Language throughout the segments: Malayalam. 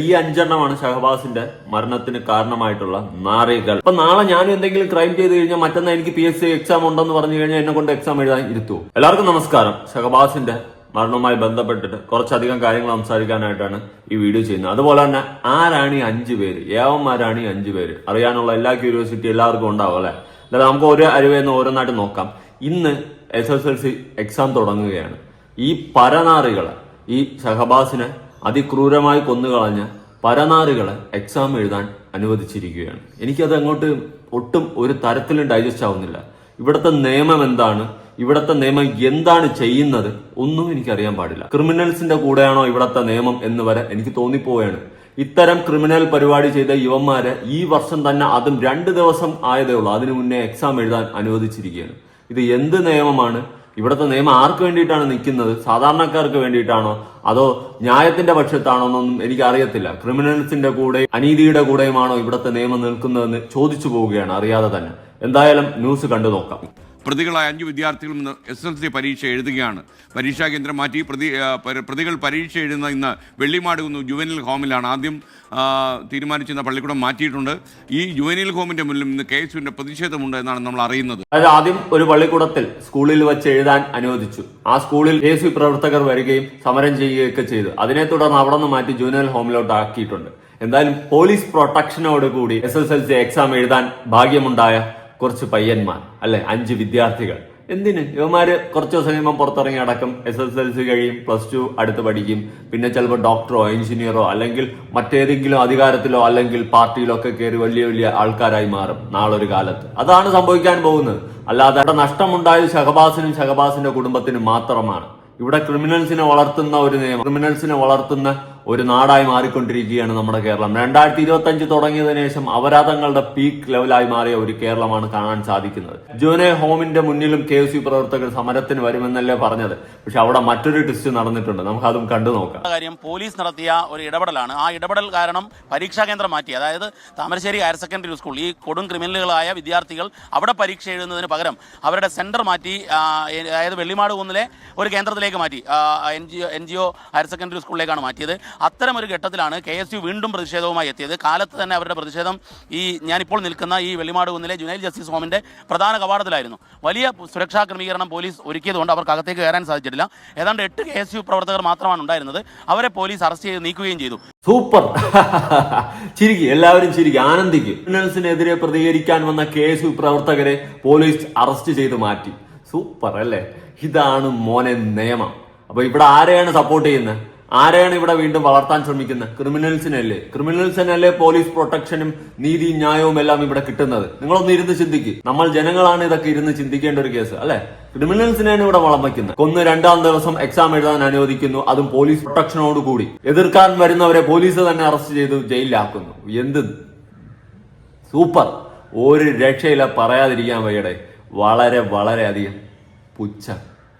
ഈ അഞ്ചെണ്ണമാണ് ഷഹബാസിന്റെ മരണത്തിന് കാരണമായിട്ടുള്ള നാറികൾ. അപ്പൊ നാളെ ഞാൻ എന്തെങ്കിലും ക്രൈം ചെയ്ത് കഴിഞ്ഞാൽ മറ്റന്നാൾ എനിക്ക് പി എസ് സി എക്സാം ഉണ്ടെന്ന് പറഞ്ഞു കഴിഞ്ഞാൽ എന്നെ കൊണ്ട് എക്സാം എഴുതാൻ ഇരുത്തു. എല്ലാവർക്കും നമസ്കാരം. ഷഹബാസിന്റെ മരണവുമായി ബന്ധപ്പെട്ടിട്ട് കുറച്ചധികം കാര്യങ്ങൾ സംസാരിക്കാനായിട്ടാണ് ഈ വീഡിയോ ചെയ്യുന്നത്. അതുപോലെ തന്നെ ആരാണ് ഈ അഞ്ചു പേര്? ഏവന്മാരാണ് ഈ അഞ്ചു പേര്? അറിയാനുള്ള എല്ലാ ക്യൂരിയോസിറ്റി എല്ലാവർക്കും ഉണ്ടാവും അല്ലെ? അല്ലാതെ നമുക്ക് ഓരോ അരുവേന്ന് ഓരോന്നായിട്ട് നോക്കാം. ഇന്ന് S S L C exam തുടങ്ങുകയാണ്. ഈ പരനാറികളെ ഈ ഷഹബാസിനെ അതിക്രൂരമായി കൊന്നുകളഞ്ഞ പരനാറുകളെ എക്സാം എഴുതാൻ അനുവദിച്ചിരിക്കുകയാണ്. എനിക്കത് അങ്ങോട്ട് ഒട്ടും ഒരു തരത്തിലും ഡൈജസ്റ്റ് ആവുന്നില്ല. ഇവിടുത്തെ നിയമം എന്താണ്? ഇവിടുത്തെ നിയമം എന്താണ് ചെയ്യുന്നത്? ഒന്നും എനിക്കറിയാൻ പാടില്ല. ക്രിമിനൽസിന്റെ കൂടെയാണോ ഇവിടുത്തെ നിയമം എന്ന് വരെ എനിക്ക് തോന്നിപ്പോവുകയാണ്. ഇത്തരം ക്രിമിനൽ പരിപാടി ചെയ്ത യുവന്മാരെ ഈ വർഷം തന്നെ അതും രണ്ട് ദിവസം ആയതേ ഉള്ളൂ. അതിനു മുന്നേ എക്സാം എഴുതാൻ അനുവദിച്ചിരിക്കുകയാണ്. ഇത് എന്ത് നിയമമാണ്? ഇവിടുത്തെ നിയമം ആർക്ക് വേണ്ടിയിട്ടാണ് നിൽക്കുന്നത്? സാധാരണക്കാർക്ക് വേണ്ടിയിട്ടാണോ? അതോ ന്യായത്തിന്റെ പക്ഷത്താണോ എന്നൊന്നും എനിക്ക് അറിയത്തില്ല ക്രിമിനൽസിന്റെ കൂടെ അനീതിയുടെ കൂടെയുമാണോ ഇവിടുത്തെ നിയമം നിൽക്കുന്നതെന്ന് ചോദിച്ചു പോവുകയാണ് അറിയാതെ തന്നെ. എന്തായാലും ന്യൂസ് കണ്ടു നോക്കാം. പ്രതികളായ അഞ്ച് വിദ്യാർത്ഥികളും ഇന്ന് എസ് എൽ സി പരീക്ഷ എഴുതുകയാണ്. പരീക്ഷാ കേന്ദ്രം മാറ്റി പ്രതി പ്രതികൾ പരീക്ഷ എഴുതുന്ന ഇന്ന് വെള്ളിമാടുകുന്നു ജുവനിൽ ഹോമിലാണ് ആദ്യം തീരുമാനിച്ചിരുന്ന പള്ളിക്കൂടം മാറ്റിയിട്ടുണ്ട്. ഈ ജുവനിൽ ഹോമിന്റെ മുന്നിൽ ഇന്ന് കെ എസ് പ്രതിഷേധമുണ്ട് എന്നാണ് നമ്മൾ അറിയുന്നത്. അതായത് ആദ്യം ഒരു പള്ളിക്കൂടത്തിൽ സ്കൂളിൽ വെച്ച് എഴുതാൻ അനുവദിച്ചു. ആ സ്കൂളിൽ കെ എസ് പ്രവർത്തകർ വരികയും സമരം ചെയ്യുകയൊക്കെ ചെയ്തു. അതിനെ തുടർന്ന് അവിടെ നിന്ന് മാറ്റി ജുവനിൽ ഹോമിലോട്ട് ആക്കിയിട്ടുണ്ട്. എന്തായാലും പോലീസ് പ്രൊട്ടക്ഷനോട് കൂടി S S L C exam എഴുതാൻ ഭാഗ്യമുണ്ടായ കുറച്ച് പയ്യന്മാർ അല്ലെ? അഞ്ച് വിദ്യാർത്ഥികൾ. എന്തിന്? ഇവന്മാര് കുറച്ച് ദിവസം കഴിയുമ്പോൾ പുറത്തിറങ്ങി അടക്കം എസ് എസ് എൽ സി കഴിയും പ്ലസ് ടു അടുത്ത് പഠിക്കും. പിന്നെ ചിലപ്പോൾ ഡോക്ടറോ എഞ്ചിനീയറോ അല്ലെങ്കിൽ മറ്റേതെങ്കിലും അധികാരത്തിലോ അല്ലെങ്കിൽ പാർട്ടിയിലോ ഒക്കെ കയറി വലിയ വലിയ ആൾക്കാരായി മാറും നാളൊരു കാലത്ത്. അതാണ് സംഭവിക്കാൻ പോകുന്നത്. അല്ലാതെ അവിടെ നഷ്ടമുണ്ടായത് ഷഹബാസിനും ഷഹബാസിന്റെ കുടുംബത്തിനും മാത്രമാണ്. ഇവിടെ ക്രിമിനൽസിനെ വളർത്തുന്ന ഒരു നിയമം ക്രിമിനൽസിനെ വളർത്തുന്ന ഒരു നാടായി മാറിക്കൊണ്ടിരിക്കുകയാണ് നമ്മുടെ കേരളം. രണ്ടായിരത്തി ഇരുപത്തി അഞ്ച് തുടങ്ങിയതിനു ശേഷം അപരാധങ്ങളുടെ പീക്ക് ലെവലായി മാറിയ ഒരു കേരളമാണ് കാണാൻ സാധിക്കുന്നത്. ജോനെ ഹോമിന്റെ മുന്നിലും കെ യു പ്രവർത്തകർ സമരത്തിന് വരുമെന്നല്ലേ പറഞ്ഞത്. പക്ഷെ അവിടെ മറ്റൊരു ട്വിസ്റ്റ് നടന്നിട്ടുണ്ട്. നമുക്ക് അതും കണ്ടു നോക്കാം. കാര്യം പോലീസ് നടത്തിയ ഒരു ഇടപെടലാണ്. ആ ഇടപെടൽ കാരണം പരീക്ഷാ കേന്ദ്രം മാറ്റി. അതായത് താമരശ്ശേരി ഹയർ സെക്കൻഡറി സ്കൂൾ. ഈ കൊടും ക്രിമിനലുകളായ വിദ്യാർത്ഥികൾ അവിടെ പരീക്ഷ എഴുതുന്നതിന് പകരം അവരുടെ സെന്റർ മാറ്റി അതായത് വെള്ളിമാട് കുന്നിലെ ഒരു കേന്ദ്രത്തിലേക്ക് മാറ്റി. N G O higher secondary സ്കൂളിലേക്കാണ് മാറ്റിയത്. അത്തരം ഒരു ഘട്ടത്തിലാണ് കെ എസ് യു വീണ്ടും പ്രതിഷേധവുമായി എത്തിയത്. കാലത്ത് തന്നെ അവരുടെ പ്രതിഷേധം ഈ ഞാനിപ്പോൾ നിൽക്കുന്ന ഈ വെള്ളിമാട് കുന്നിലെ ജുനൈൽ ജസ്റ്റിസ് ഹോമിന്റെ പ്രധാന കവാടത്തിലായിരുന്നു. വലിയ സുരക്ഷാ ക്രമീകരണം പോലീസ് ഒരുക്കിയതുകൊണ്ട് അവർക്ക് അകത്തേക്ക് കയറാൻ സാധിച്ചിട്ടില്ല. ഏതാണ്ട് എട്ട് കെ എസ് യു പ്രവർത്തകർ മാത്രമാണ് ഉണ്ടായിരുന്നത്. അവരെ പോലീസ് അറസ്റ്റ് ചെയ്ത് നീക്കുകയും ചെയ്തു. സൂപ്പർ. ചിരിക്കും എല്ലാവരും ചിരിക്കും. ആനന്ദിക്കും. ക്രിമിനൽസിനെതിരെ പ്രതികരിക്കാൻ വന്ന കെ എസ് യു പ്രവർത്തകരെ പോലീസ് അറസ്റ്റ് ചെയ്ത് മാറ്റി. സൂപ്പർ അല്ലേ? ഇതാണ് മോനെ നിയമം. അപ്പൊ ഇവിടെ ആരെയാണ് സപ്പോർട്ട് ചെയ്യുന്നത്? ആരെയാണ് ഇവിടെ വീണ്ടും വളർത്താൻ ശ്രമിക്കുന്നത്? ക്രിമിനൽസിനല്ലേ? ക്രിമിനൽസിനല്ലേ പോലീസ് പ്രൊട്ടക്ഷനും നീതി ന്യായവും എല്ലാം ഇവിടെ കിട്ടുന്നത്? നിങ്ങളൊന്ന് ഇരുന്ന് ചിന്തിക്ക്. നമ്മൾ ജനങ്ങളാണ് ഇതൊക്കെ ഇരുന്ന് ചിന്തിക്കേണ്ട ഒരു കേസ് അല്ലെ? ക്രിമിനൽസിനെയാണ് ഇവിടെ വളം വയ്ക്കുന്നത്. കൊന്ന് രണ്ടാം ദിവസം എക്സാം എഴുതാൻ അനുവദിക്കുന്നു. അതും പോലീസ് പ്രൊട്ടക്ഷനോട് കൂടി എതിർക്കാൻ വരുന്നവരെ പോലീസ് തന്നെ അറസ്റ്റ് ചെയ്ത് ജയിലിലാക്കുന്നു. എന്ത്? സൂപ്പർ. ഒരു രക്ഷയില്ല പറയാതിരിക്കാൻ വയ്യടെ. വളരെ വളരെ അധികം പുച്ഛ.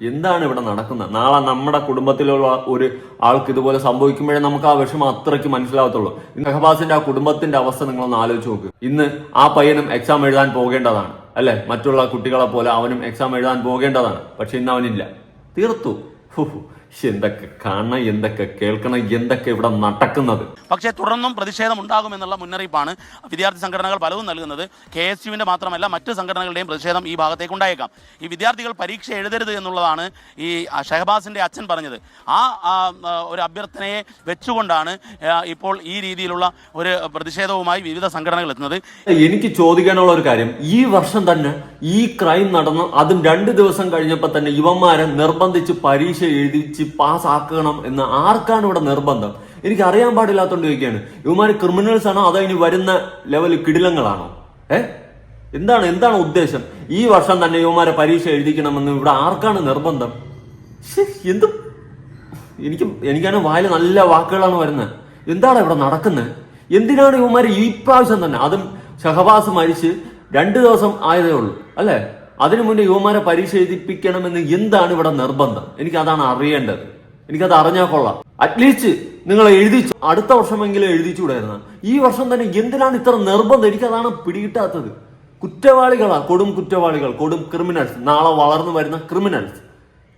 എന്താണ് ഇവിടെ നടക്കുന്നത്? നാളെ നമ്മുടെ കുടുംബത്തിലുള്ള ഒരു ആൾക്ക് ഇതുപോലെ സംഭവിക്കുമ്പോഴേ നമുക്ക് ആ വിഷമം അത്രയ്ക്ക് മനസ്സിലാവത്തുള്ളൂ. ഷഹബാസിന്റെ ആ കുടുംബത്തിന്റെ അവസ്ഥ നിങ്ങളൊന്ന് ആലോചിച്ച് നോക്ക്. ഇന്ന് ആ പയ്യനും എക്സാം എഴുതാൻ പോകേണ്ടതാണ് അല്ലെ? മറ്റുള്ള കുട്ടികളെ പോലെ അവനും എക്സാം എഴുതാൻ പോകേണ്ടതാണ് പക്ഷെ ഇന്ന് അവനില്ല. തീർത്തു. എന്തൊക്കെ കാണണം എന്തൊക്കെ കേൾക്കണം എന്തൊക്കെ ഇവിടെ നടക്കുന്നത്? പക്ഷേ തുടർന്നും പ്രതിഷേധം ഉണ്ടാകുമെന്നുള്ള മുന്നറിയിപ്പാണ് വിദ്യാർത്ഥി സംഘടനകൾ പലതും നൽകുന്നത്. കെ എസ് യുവിന്റെ മാത്രമല്ല മറ്റ് സംഘടനകളുടെയും പ്രതിഷേധം ഈ ഭാഗത്തേക്ക് ഉണ്ടായേക്കാം. ഈ വിദ്യാർത്ഥികൾ പരീക്ഷ എഴുതരുത് എന്നുള്ളതാണ് ഈ ഷഹബാസിന്റെ അച്ഛൻ പറഞ്ഞത്. ആ, ഒരു അഭ്യർത്ഥനയെ വെച്ചുകൊണ്ടാണ് ഇപ്പോൾ ഈ രീതിയിലുള്ള ഒരു പ്രതിഷേധവുമായി വിവിധ സംഘടനകൾ എത്തുന്നത്. എനിക്ക് ചോദിക്കാനുള്ള ഒരു കാര്യം. ഈ വർഷം തന്നെ ഈ ക്രൈം നടന്നു അതും രണ്ട് ദിവസം കഴിഞ്ഞപ്പോൾ തന്നെ യുവന്മാരെ നിർബന്ധിച്ച് പരീക്ഷ എഴുതിച്ച് പാസ്സാക്കണം എന്ന് ആർക്കാണ് ഇവിടെ നിർബന്ധം? എനിക്ക് അറിയാൻ പാടില്ലാത്തോണ്ട് ചോദിക്കുകയാണ്. ഇവന്മാർ ക്രിമിനൽസ് ആണോ? അതോ ഇനി വരുന്ന ലെവൽ കിടിലങ്ങളാണോ? ഏ? എന്താണ് എന്താണ് ഉദ്ദേശം? ഈ വർഷം തന്നെ യുവമാരെ പരീക്ഷ എഴുതിക്കണമെന്ന് ഇവിടെ ആർക്കാണ് നിർബന്ധം? എന്ത്? എനിക്ക് എനിക്കാണ് വായിൽ നല്ല വാക്കുകളാണ് വരുന്നത് എന്താണ് ഇവിടെ നടക്കുന്നത് എന്തിനാണ് യുവമാർ ഈ പ്രാവശ്യം തന്നെ? അതും ഷഹബാസ് മരിച്ച് രണ്ടു ദിവസം ആയതേ ഉള്ളൂ അല്ലെ? അതിനു മുന്നേ യുവമാരെ പരീക്ഷ എന്താണ് ഇവിടെ നിർബന്ധം? എനിക്ക് അതാണ് അറിയേണ്ടത്. എനിക്കത് അറിഞ്ഞാൽ കൊള്ളാം. അറ്റ്ലീസ്റ്റ് നിങ്ങൾ എഴുതിച്ചു. അടുത്ത വർഷമെങ്കിലും എഴുതിച്ചുകൂടായിരുന്ന. ഈ വർഷം തന്നെ എന്തിനാണ് ഇത്ര നിർബന്ധം? എനിക്കതാണ് പിടികിട്ടാത്തത്. കുറ്റവാളികളാ. കൊടും കുറ്റവാളികൾ കൊടും ക്രിമിനൽസ് നാളെ വളർന്നു വരുന്ന ക്രിമിനൽസ്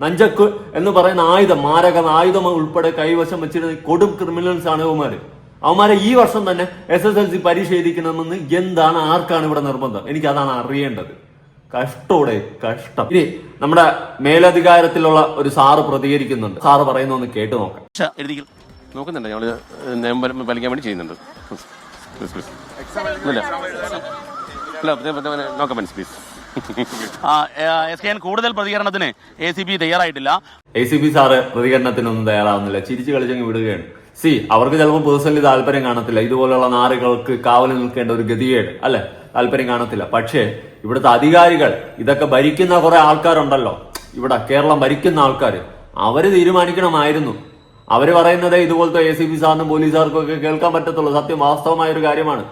നഞ്ചക്ക് എന്ന് പറയുന്ന ആയുധം മാരക ആയുധം ഉൾപ്പെടെ കൈവശം വെച്ചിരുന്ന കൊടും ക്രിമിനൽസ് ആണ് അവന്മാർ അവന്മാരെ ഈ വർഷം തന്നെ എസ് എസ് എൽ സി പരീക്ഷ എഴുതിക്കണമെന്ന് എന്താണ് ആർക്കാണ് ഇവിടെ നിർബന്ധം? എനിക്ക് അതാണ് അറിയേണ്ടത്. കഷ്ടോടെ കഷ്ടം. ഇനി നമ്മുടെ മേലധികാരത്തിലുള്ള ഒരു സാറ് പ്രതികരിക്കുന്നുണ്ട്. സാറ് പറയുന്ന ഒന്ന് കേട്ട് നോക്കാം. നോക്കുന്നുണ്ട്. ഞങ്ങൾ നിയമം പാലിക്കാൻ വേണ്ടി ചെയ്യുന്നുണ്ട്. നോക്കാം പ്ലീസ്. എസ് കെ എൻ കൂടുതൽ പ്രതികരണത്തിന് എ സി ബി തയ്യാറായിട്ടില്ല. എ സി ബി സാറ് പ്രതികരണത്തിനൊന്നും തയ്യാറാവുന്നില്ല. ചിരിച്ചു കളിച്ചങ്ങ് വിടുകയാണ്. സി അവർക്ക് ചിലപ്പോൾ പേഴ്സണലി താല്പര്യം കാണത്തില്ല. ഇതുപോലുള്ള നാറുകൾക്ക് കാവലിൽ നിൽക്കേണ്ട ഒരു ഗതികേട് അല്ലെ? താല്പര്യം കാണത്തില്ല. പക്ഷേ ഇവിടുത്തെ അധികാരികൾ ഇതൊക്കെ ഭരിക്കുന്ന കുറെ ആൾക്കാരുണ്ടല്ലോ. ഇവിടെ കേരളം ഭരിക്കുന്ന ആൾക്കാർ അവർ തീരുമാനിക്കണമായിരുന്നു. അവർ പറയുന്നത് ഇതുപോലത്തെ എ സി പി സാറിനും പോലീസുകാർക്കും ഒക്കെ കേൾക്കാൻ പറ്റത്തുള്ളൂ. സത്യം വാസ്തവമായ ഒരു കാര്യമാണ്.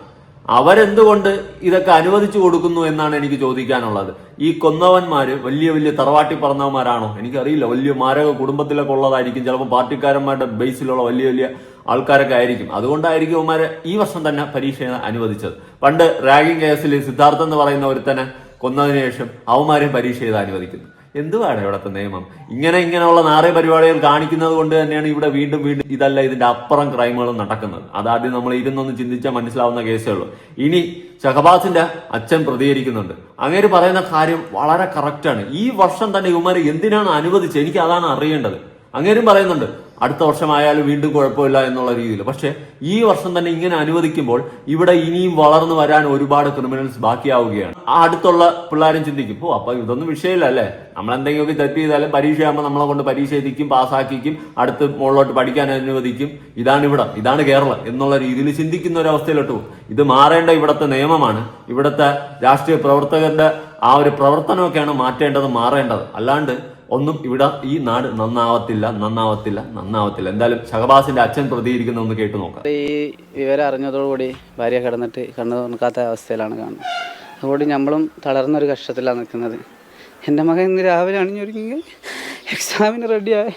അവരെന്തുകൊണ്ട് ഇതൊക്കെ അനുവദിച്ചു കൊടുക്കുന്നു എന്നാണ് എനിക്ക് ചോദിക്കാനുള്ളത്. ഈ കൊന്നവന്മാര് വലിയ വലിയ തറവാട്ടി പറഞ്ഞവന്മാരാണോ എനിക്കറിയില്ല. വലിയ മാരക കുടുംബത്തിലൊക്കെ ഉള്ളതായിരിക്കും. ചിലപ്പോൾ പാർട്ടിക്കാരന്മാരുടെ ബേസിലുള്ള വലിയ വലിയ ആൾക്കാരൊക്കെ ആയിരിക്കും. അതുകൊണ്ടായിരിക്കും അവന്മാരെ ഈ വർഷം തന്നെ പരീക്ഷ അനുവദിച്ചത്. പണ്ട് റാഗിംഗ് കേസിൽ സിദ്ധാർത്ഥം എന്ന് പറയുന്ന ഒരുത്തനെ കൊന്നതിന് ശേഷം അവന്മാരെയും പരീക്ഷ ചെയ്ത് അനുവദിക്കുന്നു. എന്തുവാണ് ഇവിടുത്തെ നിയമം? ഇങ്ങനെ ഇങ്ങനെയുള്ള നാറിയ പരിപാടികൾ കാണിക്കുന്നത് കൊണ്ട് തന്നെയാണ് ഇവിടെ വീണ്ടും വീണ്ടും ഇതല്ല ഇതിന്റെ അപ്പുറം ക്രൈമുകളും നടക്കുന്നത്. അതാദ്യം നമ്മൾ ഇരുന്നൊന്ന് ചിന്തിച്ചാൽ മനസ്സിലാവുന്ന കേസേ ഉള്ളൂ. ഇനി ഷഹബാസിന്റെ അച്ഛൻ പ്രതികരിക്കുന്നുണ്ട്. അങ്ങേര് പറയുന്ന കാര്യം വളരെ കറക്റ്റാണ് ഈ വർഷം തന്നെ ഇവന്മാരെ എന്തിനാണ് അനുവദിച്ചത്? എനിക്ക് അതാണ് അറിയേണ്ടത്. അങ്ങേരും പറയുന്നുണ്ട് അടുത്ത വർഷമായാലും വീണ്ടും കുഴപ്പമില്ല എന്നുള്ള രീതിയിൽ. പക്ഷേ ഈ വർഷം തന്നെ ഇങ്ങനെ അനുവദിക്കുമ്പോൾ ഇവിടെ ഇനിയും വളർന്നു വരാൻ ഒരുപാട് ക്രിമിനൽസ് ബാക്കിയാവുകയാണ്. ആ അടുത്തുള്ള പിള്ളേരും ചിന്തിക്കും ഓ അപ്പൊ ഇതൊന്നും വിഷയമില്ല അല്ലേ? നമ്മൾ എന്തെങ്കിലുമൊക്കെ തെറ്റ് ചെയ്താലും പരീക്ഷയാകുമ്പോൾ നമ്മളെ കൊണ്ട് പരീക്ഷ എഴുതിക്കും പാസ്സാക്കിക്കും അടുത്ത് മുകളിലോട്ട് പഠിക്കാൻ അനുവദിക്കും. ഇതാണ് ഇവിടെ ഇതാണ് കേരളം എന്നുള്ള രീതിയിൽ ചിന്തിക്കുന്ന ഒരു അവസ്ഥയിലോട്ട് പോകും. ഇത് മാറേണ്ട ഇവിടുത്തെ നിയമമാണ്. ഇവിടുത്തെ രാഷ്ട്രീയ പ്രവർത്തകരുടെ ആ ഒരു പ്രവർത്തനമൊക്കെയാണ് മാറ്റേണ്ടത് മാറേണ്ടത്. അല്ലാണ്ട് ഒന്നും ഇവിടെ ഈ നാട് നന്നാവത്തില്ല നന്നാവത്തില്ല നന്നാവത്തില്ല. എന്തായാലും ഷഹബാസിന്റെ അച്ഛൻ പ്രതികരിക്കുന്ന ഒന്ന് കേട്ടു നോക്കാം. ഈ വിവരം അറിഞ്ഞതോടുകൂടി ഭാര്യ കിടന്നിട്ട് കണ്ണു തുറക്കാത്ത അവസ്ഥയിലാണ് കാണുന്നത്. അതുകൊണ്ട് നമ്മളും തളർന്നൊരു കഷ്ടത്തിലാണ് നിൽക്കുന്നത്. എന്റെ മകൻ ഇന്ന് രാവിലെ അണിഞ്ഞൊരുങ്ങി എക്സാമിന് റെഡിയായി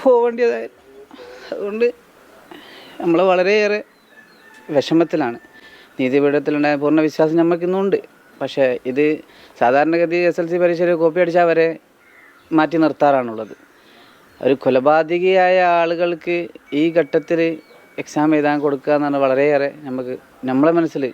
പോവേണ്ടതായി അതുകൊണ്ട് നമ്മൾ വളരെയേറെ വിഷമത്തിലാണ്. നീതിപീഠത്തിലുണ്ടായ പൂർണ വിശ്വാസം നമുക്കിന്നുണ്ട് പക്ഷേ ഇത് സാധാരണഗതി എസ് എൽ സി പരീക്ഷയിൽ കോപ്പി അടിച്ചാൽ വരെ മാറ്റി നിർത്താറാണുള്ളത്. ഒരു കൊലപാതകിയായ ആളുകൾക്ക് ഈ ഘട്ടത്തിൽ എക്സാം എഴുതാൻ കൊടുക്കുക എന്നാണ് വളരെയേറെ നമുക്ക് നമ്മളെ മനസ്സിൽ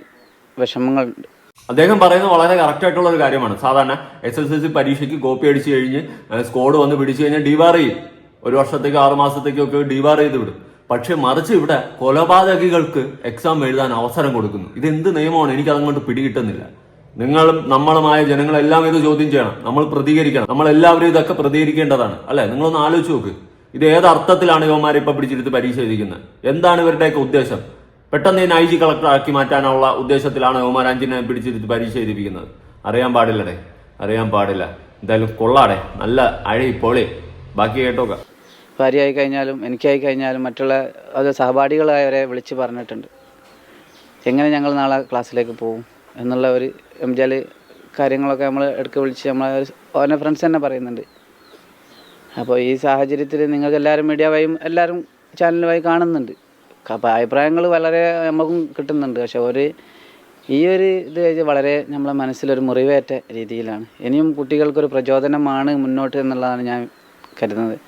വിഷമങ്ങളുണ്ട് അദ്ദേഹം പറയുന്നത് വളരെ കറക്റ്റ് ആയിട്ടുള്ള ഒരു കാര്യമാണ്. സാധാരണ എസ് എസ് എൽ സി പരീക്ഷയ്ക്ക് കോപ്പി അടിച്ചു കഴിഞ്ഞ് സ്കോഡ് വന്ന് പിടിച്ചു കഴിഞ്ഞാൽ ഡിവാർ ചെയ്യും. ഒരു വർഷത്തേക്ക് ആറു മാസത്തേക്കൊക്കെ ഡിവാർ ചെയ്ത് വിടും. പക്ഷെ മറിച്ച് ഇവിടെ കൊലപാതകികൾക്ക് എക്സാം എഴുതാൻ അവസരം കൊടുക്കുന്നു. ഇത് എന്ത് നിയമമാണ്? എനിക്ക് അതങ്ങോട്ട് പിടികിട്ടുന്നില്ല. നിങ്ങളും നമ്മളുമായ ജനങ്ങളെല്ലാം ഇത് ചോദ്യം ചെയ്യണം. നമ്മൾ പ്രതികരിക്കണം. നമ്മൾ എല്ലാവരും ഇതൊക്കെ പ്രതികരിക്കേണ്ടതാണ്. അല്ലെ? നിങ്ങളൊന്ന് ആലോചിച്ച് നോക്ക്. ഇത് ഏത് അർത്ഥത്തിലാണ് ഇവന്മാരെ ഇപ്പൊ പിടിച്ചെടുത്ത് പരീക്ഷ എഴുതിക്കുന്നത്? എന്താണ് ഇവരുടെയൊക്കെ ഉദ്ദേശം? പെട്ടെന്ന് ഇതിനെ ഐ ജി കളക്ടർ ആക്കി മാറ്റാനുള്ള ഉദ്ദേശത്തിലാണ് ഇവന്മാർ അഞ്ചിനെ പിടിച്ചെടുത്ത് പരീക്ഷ എഴുതിപ്പിക്കുന്നത്. അറിയാൻ പാടില്ലടേ. അറിയാൻ പാടില്ല. എന്തായാലും കൊള്ളാടെ. നല്ല അഴി പൊളി. ബാക്കി കേട്ടോക്ക. ഭാര്യയായി കഴിഞ്ഞാലും എനിക്കായി കഴിഞ്ഞാലും മറ്റുള്ള അത് സഹപാഠികളായവരെ വിളിച്ച് പറഞ്ഞിട്ടുണ്ട്. എങ്ങനെ ഞങ്ങൾ നാളെ ക്ലാസ്സിലേക്ക് പോകും എന്നുള്ള ഒരു എംജാൽ കാര്യങ്ങളൊക്കെ നമ്മൾ ഇടയ്ക്ക് വിളിച്ച് നമ്മൾ ഓനെ ഫ്രണ്ട്സ് തന്നെ പറയുന്നുണ്ട്. അപ്പോൾ ഈ സാഹചര്യത്തിൽ നിങ്ങൾക്ക് എല്ലാവരും മീഡിയ വഴിയും എല്ലാവരും ചാനൽ വഴി കാണുന്നുണ്ട്. അപ്പോൾ അഭിപ്രായങ്ങൾ വളരെ നമുക്കും കിട്ടുന്നുണ്ട്. പക്ഷെ ഒരു ഈ ഒരു ഇത് വളരെ നമ്മളെ മനസ്സിലൊരു മുറിവേറ്റ രീതിയിലാണ്. ഇനിയും കുട്ടികൾക്കൊരു പ്രചോദനമാണ് മുന്നോട്ട് എന്നുള്ളതാണ് ഞാൻ കരുതുന്നത്.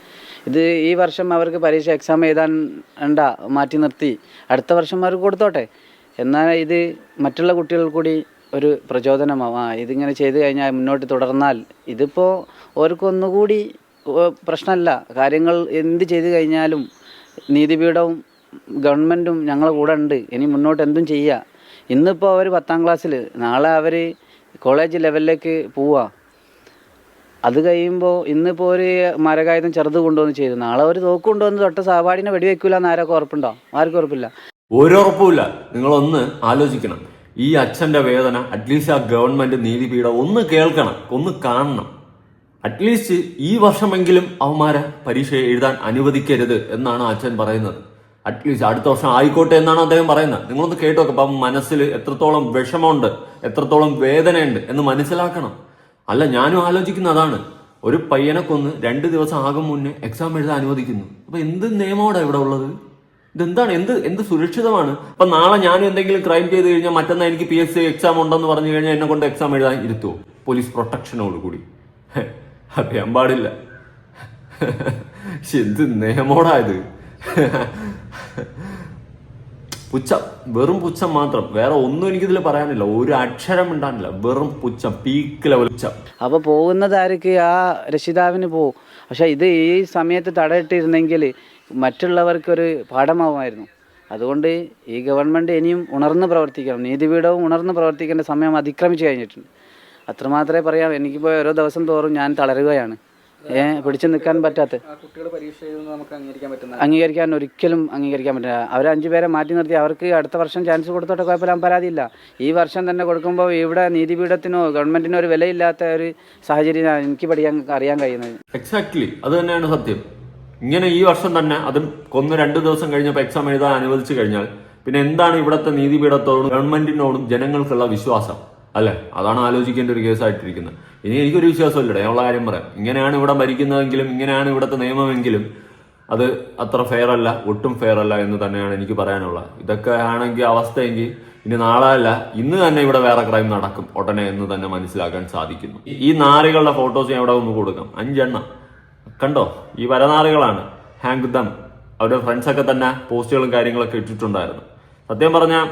ഇത് ഈ വർഷം അവർക്ക് പരീക്ഷ എക്സാം എഴുതാൻ വേണ്ട മാറ്റി നിർത്തി. അടുത്ത വർഷം അവർക്ക് കൊടുത്തോട്ടെ. എന്നാൽ ഇത് മറ്റുള്ള കുട്ടികൾ കൂടി ഒരു പ്രചോദനമാവും ഇതിങ്ങനെ ചെയ്തു കഴിഞ്ഞാൽ മുന്നോട്ട് തുടർന്നാൽ ഇതിപ്പോൾ ഓർക്കൊന്നുകൂടി പ്രശ്നമല്ല കാര്യങ്ങൾ എന്ത് ചെയ്തു കഴിഞ്ഞാലും നീതിപീഠവും ഗവൺമെന്റും ഞങ്ങളെ കൂടെ ഉണ്ട്. ഇനി മുന്നോട്ട് എന്തും ചെയ്യുക ഇന്നിപ്പോൾ അവർ പത്താം ക്ലാസ്സിൽ നാളെ അവർ കോളേജ് ലെവലിലേക്ക് പോവുക അത് കഴിയുമ്പോൾ ഇന്നിപ്പോൾ ഒരു മരകായുധം ചെറുത് കൊണ്ടുവന്ന് ചെയ്തു നാളെ ഒരു തോക്ക് കൊണ്ടുവന്ന് തൊട്ട സഹപാഠിനെ വെടിവെക്കില്ല എന്ന് ആരൊക്കെ ഉറപ്പുണ്ടോ? ആർക്കും ഉറപ്പില്ല. ഒരു ഉറപ്പില്ല നിങ്ങളൊന്ന് ആലോചിക്കണം. ഈ അച്ഛന്റെ വേദന അറ്റ്ലീസ്റ്റ് ആ ഗവൺമെന്റ് നീതിപീഠം ഒന്ന് കേൾക്കണം ഒന്ന് കാണണം. അറ്റ്ലീസ്റ്റ് ഈ വർഷമെങ്കിലും അവന്മാരെ പരീക്ഷ എഴുതാൻ അനുവദിക്കരുത് എന്നാണ് അച്ഛൻ പറയുന്നത്. അറ്റ്ലീസ്റ്റ് അടുത്ത വർഷം ആയിക്കോട്ടെ എന്നാണ് അദ്ദേഹം പറയുന്നത്. നിങ്ങളൊന്ന് കേട്ടോക്കെ അപ്പം മനസ്സിൽ എത്രത്തോളം വിഷമമുണ്ട് എത്രത്തോളം വേദനയുണ്ട് എന്ന് മനസ്സിലാക്കണം. അല്ല ഞാനും ആലോചിക്കുന്ന അതാണ്. ഒരു പയ്യനെ കൊന്ന് രണ്ട് ദിവസം ആകും മുന്നേ എക്സാം എഴുതാൻ അനുവദിക്കുന്നു. അപ്പൊ എന്ത് നിയമമാണ് ഇവിടെ ഉള്ളത്? ഇതെന്താണ്? എന്ത് എന്ത് സുരക്ഷിതമാണ്? അപ്പൊ നാളെ ഞാൻ എന്തെങ്കിലും ക്രൈം ചെയ്ത് കഴിഞ്ഞാൽ മറ്റന്നാ എനിക്ക് പി എസ് സി എക്സാം ഉണ്ടെന്ന് പറഞ്ഞു കഴിഞ്ഞാൽ എന്നെ കൊണ്ട് എക്സാം എഴുതാൻ ഇരുത്തുവോ പോലീസ് പ്രൊട്ടക്ഷനോട് കൂടി. അറിയാൻ പാടില്ല. എന്ത് നിയമോടായത് പുച്ഛം വെറും പുച്ഛം മാത്രം. വേറെ ഒന്നും എനിക്കിതിൽ പറയാനില്ല. ഒരു അക്ഷരം ഉണ്ടാകില്ല വെറും പുച്ഛം. പീക്ക് ലെവൽ പുച്ഛം. അപ്പോൾ പോകുന്നത് ആർക്ക് ആ രക്ഷിതാവിന് പോവും പക്ഷെ ഇത് ഈ സമയത്ത് തടയിട്ടിരുന്നെങ്കിൽ മറ്റുള്ളവർക്കൊരു പാഠമാവുമായിരുന്നു. അതുകൊണ്ട് ഈ ഗവൺമെന്റ് ഇനിയും ഉണർന്ന് പ്രവർത്തിക്കണം. നീതിപീഠവും ഉണർന്ന് പ്രവർത്തിക്കേണ്ട സമയം അതിക്രമിച്ചു കഴിഞ്ഞിട്ടുണ്ട്. അത്രമാത്രമേ പറയാം എനിക്കിപ്പോൾ ഓരോ ദിവസം തോറും ഞാൻ തളരുകയാണ്. ഏ പിടിച്ചു നിൽക്കാൻ പറ്റാത്ത. അംഗീകരിക്കാൻ ഒരിക്കലും അംഗീകരിക്കാൻ പറ്റില്ല. അവർ അഞ്ചു പേരെ മാറ്റി നിർത്തി. അവർക്ക് അടുത്ത വർഷം ചാൻസ് കൊടുത്തോട്ടെ കുഴപ്പമില്ല. പരാതിയില്ല ഈ വർഷം തന്നെ കൊടുക്കുമ്പോൾ ഇവിടെ നീതിപീഠത്തിനോ ഗവൺമെന്റിനോ ഒരു വിലയില്ലാത്ത ഒരു സാഹചര്യം എനിക്ക് പഠിക്കാൻ അറിയാൻ കഴിയുന്നത്. എക്സാക്ട്ലി അത് തന്നെയാണ് സത്യം. ഇങ്ങനെ ഈ വർഷം തന്നെ അതും കൊന്ന് രണ്ടു ദിവസം കഴിഞ്ഞപ്പോൾ എക്സാം എഴുതാൻ അനുവദിച്ചു കഴിഞ്ഞാൽ പിന്നെ എന്താണ് ഇവിടുത്തെ നീതിപീഠത്തോടും ഗവൺമെന്റിനോടും ജനങ്ങൾക്കുള്ള വിശ്വാസം? അല്ലെ? അതാണ് ആലോചിക്കേണ്ട ഒരു കേസായിട്ടിരിക്കുന്നത്. ഇനി എനിക്കൊരു വിശ്വാസമില്ലടേ ഉള്ള കാര്യം പറയാം. ഇങ്ങനെയാണ് ഇവിടെ ഭരിക്കുന്നതെങ്കിലും ഇങ്ങനെയാണ് ഇവിടുത്തെ നിയമമെങ്കിലും അത് അത്ര ഫെയർ അല്ല ഒട്ടും ഫെയർ അല്ല എന്ന് തന്നെയാണ് എനിക്ക് പറയാനുള്ളത്. ഇതൊക്കെ ആണെങ്കിൽ അവസ്ഥയെങ്കിൽ ഇനി നാളെ അല്ല ഇന്ന് തന്നെ ഇവിടെ വേറെ ക്രൈം നടക്കും ഉടനെ എന്ന് തന്നെ മനസ്സിലാക്കാൻ സാധിക്കുന്നു. ഈ- നാറികളുടെ ഫോട്ടോസ് ഞാൻ ഇവിടെ ഒന്ന് കൊടുക്കാം. അഞ്ചെണ്ണം. കണ്ടോ? ഈ വരനാറുകളാണ്. ഹാങ്ക് ദം അവരുടെ ഫ്രണ്ട്സൊക്കെ തന്നെ പോസ്റ്റുകളും കാര്യങ്ങളൊക്കെ ഇട്ടിട്ടുണ്ടായിരുന്നു. സത്യം പറഞ്ഞാൽ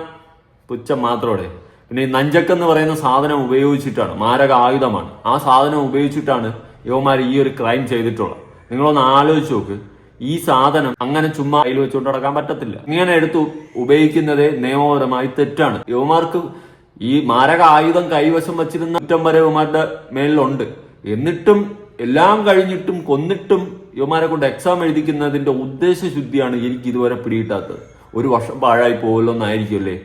പുച്ഛം മാത്രമേ പിന്നെ ഈ നഞ്ചക്ക് എന്ന് പറയുന്ന സാധനം ഉപയോഗിച്ചിട്ടാണ് മാരക ആയുധമാണ്. ആ സാധനം ഉപയോഗിച്ചിട്ടാണ് യുവമാർ ഈ ഒരു ക്രൈം ചെയ്തിട്ടുള്ളത്. നിങ്ങളൊന്ന് ആലോചിച്ച് നോക്ക്. ഈ സാധനം അങ്ങനെ ചുമ്മാ കയ്യിൽ വെച്ചുകൊണ്ട് നടക്കാൻ പറ്റത്തില്ല. ഇങ്ങനെ എടുത്തു ഉപയോഗിക്കുന്നത് നിയമപരമായി തെറ്റാണ്. യുവമാർക്ക് ഈ മാരക ആയുധം കൈവശം വച്ചിരുന്ന കുറ്റം വരെ യുവമാരുടെ മേലിലുണ്ട്. എന്നിട്ടും എല്ലാം കഴിഞ്ഞിട്ടും കൊന്നിട്ടും യുവമാരെ കൊണ്ട് എക്സാം എഴുതിക്കുന്നതിന്റെ ഉദ്ദേശശുദ്ധിയാണ് എനിക്ക് ഇതുവരെ പിടികിട്ടാത്തത്. ഒരു വർഷം പാഴായി പോകലോന്നായിരിക്കുമല്ലേ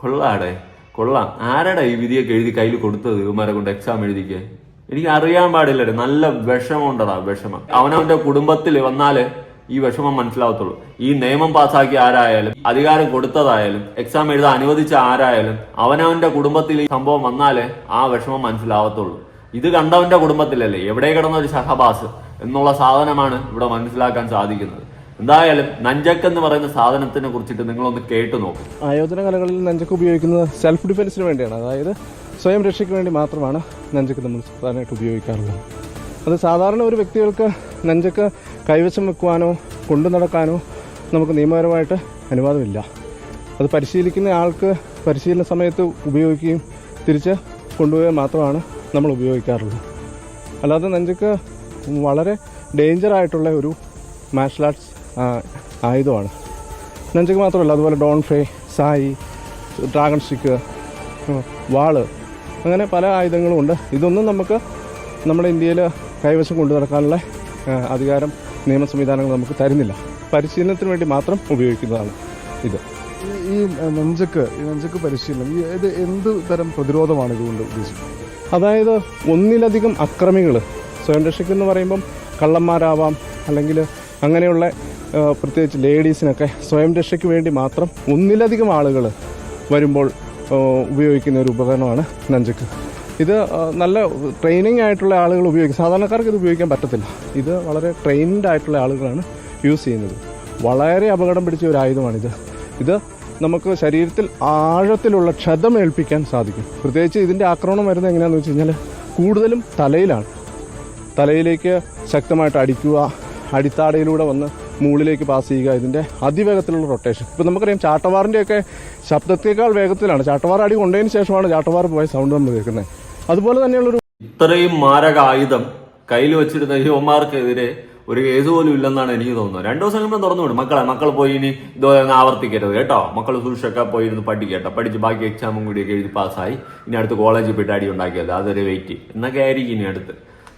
കൊള്ളാടെ കൊള്ളാം. ആരടാ ഈ വിധിയൊക്കെ എഴുതി കയ്യിൽ കൊടുത്തത് ഇവന്മാരെ കൊണ്ട് എക്സാം എഴുതിക്ക് എനിക്ക് അറിയാൻ പാടില്ല നല്ല വിഷമം ഉണ്ടടാ വിഷമം. അവനവന്റെ കുടുംബത്തിൽ വന്നാൽ ഈ വിഷമം മനസ്സിലാവത്തുള്ളൂ. ഈ നിയമം പാസ്സാക്കിയ ആരായാലും അധികാരം കൊടുത്തതായാലും എക്സാം എഴുതാൻ അനുവദിച്ച ആരായാലും അവനവന്റെ കുടുംബത്തിൽ ഈ സംഭവം വന്നാലേ ആ വിഷമം മനസ്സിലാവത്തുള്ളൂ. ഇത് കണ്ടവന്റെ കുടുംബത്തിലല്ലേ? എവിടെ കിടന്ന ഒരു സഹബാസ് എന്നുള്ള സാധനമാണ് ഇവിടെ മനസ്സിലാക്കാൻ സാധിക്കുന്നത്. എന്തായാലും നഞ്ചക്ക് എന്ന് പറയുന്ന സാധനത്തിനെ കുറിച്ചിട്ട് നിങ്ങളൊന്ന് കേട്ടു നോക്കും. ആയോധന കലകളിൽ നഞ്ചക്ക് ഉപയോഗിക്കുന്നത് സെൽഫ് ഡിഫെൻസിന് വേണ്ടിയാണ്. അതായത് സ്വയം രക്ഷയ്ക്ക് വേണ്ടി മാത്രമാണ് നഞ്ചക്ക് നമ്മൾ സാധാരണയായിട്ട് ഉപയോഗിക്കാറുള്ളത്. അത് സാധാരണ ഒരു വ്യക്തികൾക്ക് നഞ്ചക്ക് കൈവശം വെക്കുവാനോ കൊണ്ടു നടക്കാനോ നമുക്ക് നിയമപരമായിട്ട് അനുവാദമില്ല. അത് പരിശീലിക്കുന്ന ആൾക്ക് പരിശീലന സമയത്ത് ഉപയോഗിക്കുകയും തിരിച്ച് കൊണ്ടുപോയാൽ മാത്രമാണ് നമ്മൾ ഉപയോഗിക്കാറുള്ളത് അല്ലാതെ നെഞ്ചക്ക് വളരെ ഡേഞ്ചർ ആയിട്ടുള്ള ഒരു മാർഷൽ ആർട്സ് ആയുധമാണ്. നെഞ്ചക്ക് മാത്രമല്ല അതുപോലെ ഡോൺ ഫേ സായി ഡ്രാഗൺ സ്റ്റിക്ക് വാൾ അങ്ങനെ പല ആയുധങ്ങളും ഉണ്ട്. ഇതൊന്നും നമുക്ക് നമ്മുടെ ഇന്ത്യയിൽ കൈവശം കൊണ്ടു നടക്കാനുള്ള അധികാരം നിയമ സംവിധാനങ്ങൾ നമുക്ക് തരുന്നില്ല. പരിശീലനത്തിന് വേണ്ടി മാത്രം ഉപയോഗിക്കുന്നതാണ് ഇത്. ഈ- നെഞ്ചക്ക് ഈ നെഞ്ചക്ക് പരിശീലനം ഇത് എന്ത് തരം പ്രതിരോധമാണ് ഇതുകൊണ്ട് ഉദ്ദേശിക്കുന്നത്? അതായത് ഒന്നിലധികം അക്രമികൾ സ്വയം രക്ഷയ്ക്കെന്ന് പറയുമ്പം കള്ളന്മാരാവാം അല്ലെങ്കിൽ അങ്ങനെയുള്ള പ്രത്യേകിച്ച് ലേഡീസിനൊക്കെ സ്വയം രക്ഷയ്ക്ക് വേണ്ടി മാത്രം ഒന്നിലധികം ആളുകൾ വരുമ്പോൾ ഉപയോഗിക്കുന്ന ഒരു ഉപകരണമാണ് നഞ്ചക്ക്. ഇത് നല്ല ട്രെയിനിങ് ആയിട്ടുള്ള ആളുകൾ ഉപയോഗിക്കും. സാധാരണക്കാർക്ക് ഇത് ഉപയോഗിക്കാൻ പറ്റത്തില്ല. ഇത് വളരെ ട്രെയിൻഡ് ആയിട്ടുള്ള ആളുകളാണ് യൂസ് ചെയ്യുന്നത്. വളരെ അപകടം പിടിച്ച ഒരു ആയുധമാണിത്. ഇത് നമുക്ക് ശരീരത്തിൽ ആഴത്തിലുള്ള ക്ഷതം ഏൽപ്പിക്കാൻ സാധിക്കും. പ്രത്യേകിച്ച് ഇതിന്റെ ആക്രമണം വരുന്നത് എങ്ങനെയാണെന്ന് വെച്ച് കഴിഞ്ഞാൽ കൂടുതലും തലയിലാണ്. തലയിലേക്ക് ശക്തമായിട്ട് അടിക്കുക അടിത്താടയിലൂടെ വന്ന് മുകളിലേക്ക് പാസ് ചെയ്യുക ഇതിന്റെ അതിവേഗത്തിലുള്ള റൊട്ടേഷൻ ഇപ്പോൾ നമുക്കറിയാം ചാട്ടവാറിന്റെയൊക്കെ ശബ്ദത്തേക്കാൾ വേഗത്തിലാണ്. ചാട്ടവാർ അടി കൊണ്ടതിന് ശേഷമാണ് ചാട്ടവാർ പോയ സൗണ്ട് നമ്മൾ കേൾക്കുന്നത്. അതുപോലെ തന്നെയുള്ളൊരു ഇത്രയും മാരക ആയുധം കയ്യിൽ വെച്ചിരുന്ന യുവമാർക്കെതിരെ ഒരു കേസ് പോലും ഇല്ലെന്നാണ് എനിക്ക് തോന്നുന്നത്. രണ്ടു ദിവസം കഴിയുമ്പോൾ തുറന്നു വിടും. മക്കളെ മക്കൾ പോയി ഇനി ഇതുപോലെ ആവർത്തിക്കരുത് കേട്ടോ. മക്കൾ സൂക്ഷിച്ചൊക്കെ പോയി ഇരുന്ന് പഠിക്കട്ടോ. പഠിച്ച് ബാക്കി എക്സാമും കൂടി എഴുതി പാസ്സായി ഇനി അടുത്ത് കോളേജിൽ പോയിട്ട് അടി ഉണ്ടാക്കിയത്. അതൊരു വെയിറ്റ് എന്നൊക്കെ ആയിരിക്കും ഇനി അടുത്ത്.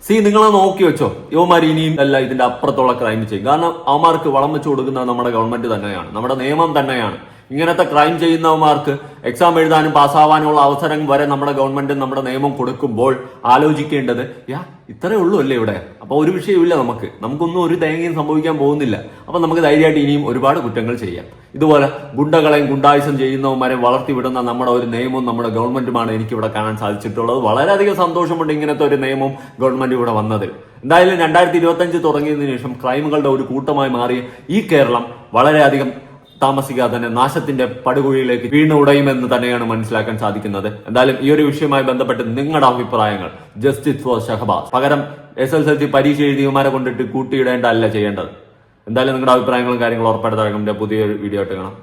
സി നിങ്ങളെ നോക്കി വെച്ചോ. യുവമാർ ഇനിയും അല്ല ഇതിന്റെ അപ്പുറത്തുള്ള ക്രൈം ചെയ്യും. കാരണം അവന്മാർക്ക് വളം വെച്ച് കൊടുക്കുന്നത് നമ്മുടെ ഗവൺമെന്റ് തന്നെയാണ്. നമ്മുടെ നിയമം തന്നെയാണ്. ഇങ്ങനത്തെ ക്രൈം ചെയ്യുന്നവന്മാർക്ക് എക്സാം എഴുതാനും പാസ്സാവാനുള്ള അവസരം വരെ നമ്മുടെ ഗവൺമെന്റ് നമ്മുടെ നിയമം കൊടുക്കുമ്പോൾ ആലോചിക്കേണ്ടത് യാ ഇത്രേ ഉള്ളൂ അല്ലേ ഇവിടെ? അപ്പോൾ ഒരു വിഷയമില്ല നമുക്ക്. നമുക്കൊന്നും ഒരു തേങ്ങയും സംഭവിക്കാൻ പോകുന്നില്ല. അപ്പൊ നമുക്ക് ധൈര്യമായിട്ട് ഇനിയും ഒരുപാട് കുറ്റങ്ങൾ ചെയ്യാം. ഇതുപോലെ ഗുണ്ടകളെയും ഗുണ്ടായുസം ചെയ്യുന്നവന്മാരെ വളർത്തിവിടുന്ന നമ്മുടെ ഒരു നിയമവും നമ്മുടെ ഗവൺമെന്റുമാണ് എനിക്ക് ഇവിടെ കാണാൻ സാധിച്ചിട്ടുള്ളത്. വളരെയധികം സന്തോഷമുണ്ട് ഇങ്ങനത്തെ ഒരു നിയമം ഗവൺമെന്റ് ഇവിടെ വന്നതിൽ എന്തായാലും രണ്ടായിരത്തി ഇരുപത്തി തുടങ്ങിയതിനു ശേഷം ക്രൈമുകളുടെ ഒരു കൂട്ടമായി മാറിയ ഈ കേരളം വളരെയധികം താമസിക്കാതെ തന്നെ നാശത്തിന്റെ പടുകുഴിയിലേക്ക് വീണ് ഉടയുമെന്ന് തന്നെയാണ് മനസ്സിലാക്കാൻ സാധിക്കുന്നത്. എന്തായാലും ഈ ഒരു വിഷയവുമായി ബന്ധപ്പെട്ട് നിങ്ങളുടെ അഭിപ്രായങ്ങൾ ജസ്റ്റിസ് ഫോർ ഷഹബാസ്. പകരം എസ് എൽ സി പരീക്ഷ എഴുതിയമാരെ കൊണ്ടിട്ട് കൂട്ടിയിടേണ്ട അല്ല ചെയ്യേണ്ടത്. എന്തായാലും നിങ്ങളുടെ അഭിപ്രായങ്ങളും കാര്യങ്ങളും ഉറപ്പായിട്ട് പുതിയൊരു വീഡിയോ ആയിട്ട് കാണാം.